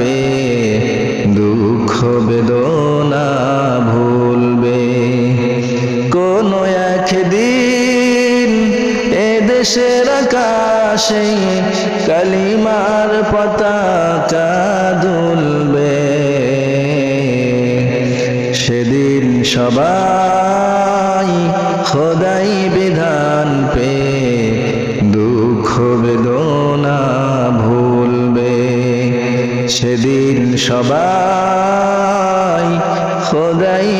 Pay দুঃখ বেদনা ভুলবে। কোন একদিন এদেশের আকাশে কালিমার পতাকা দুলবে। সেদিন সবাই সবাই খোদাই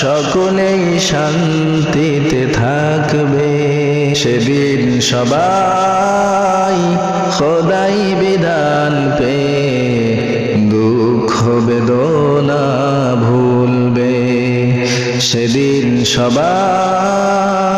সকলেই শান্তিতে থাকবে। সেদিন সবাই খোদাই বিধান পে দুঃখ বেদনা ভুলবে। সেদিন সবাই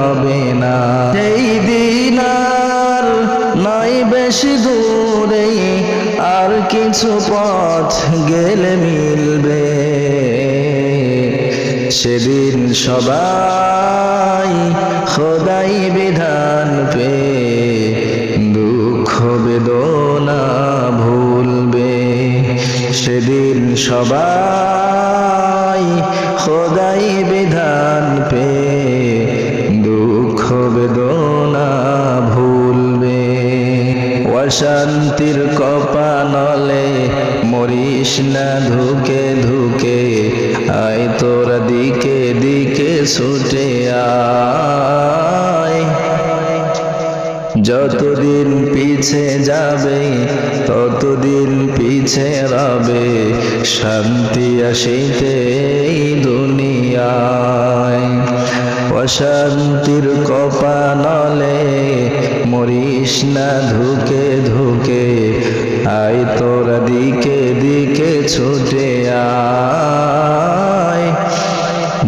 হবে না। সেই দিন আর নয় বেশি দূরে, আর কিছু পথ গেলে মিলবে। সেদিন সবাই খোদাই বিধান পে দুঃখ বেদনা ভুলবে। সেদিন সবাই খোদাই বেদনা ভুলবে। অশান্তির কপানলে মরিস না, ধুকে ধুকে, আয় তোর দিকে দিকে ছুটে যতদিন পিছে যাবে, ততদিন পিছে রবে, শান্তি আসিতে দুনিয়ায়। অশান্তির কপানলে মরিস না ধুকে ধুকে, আয় তোরা দিকে দিকে ছুটে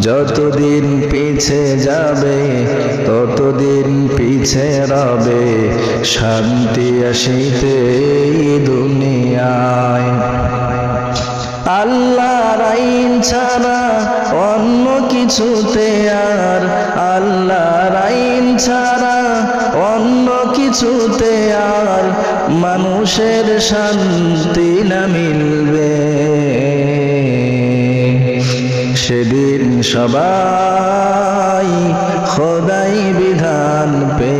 যতদিন পিছে যাবে, ততদিন পিছে রবে, শান্তি আসিতে দুনিয়ায়। আল্লাহর আইন ছাড়া অন্য কিছুতে আর আল্লাহর আইন ছাড়া অন্য কিছুতে আর মানুষের শান্তি না মিলবে। সেদিন সবাই খোদাই বিধান পে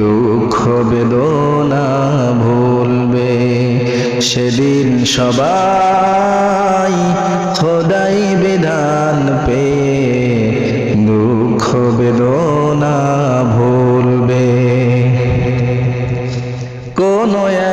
দুঃখ বেদনা ভুলবে। সেদিন সবাই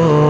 Oh.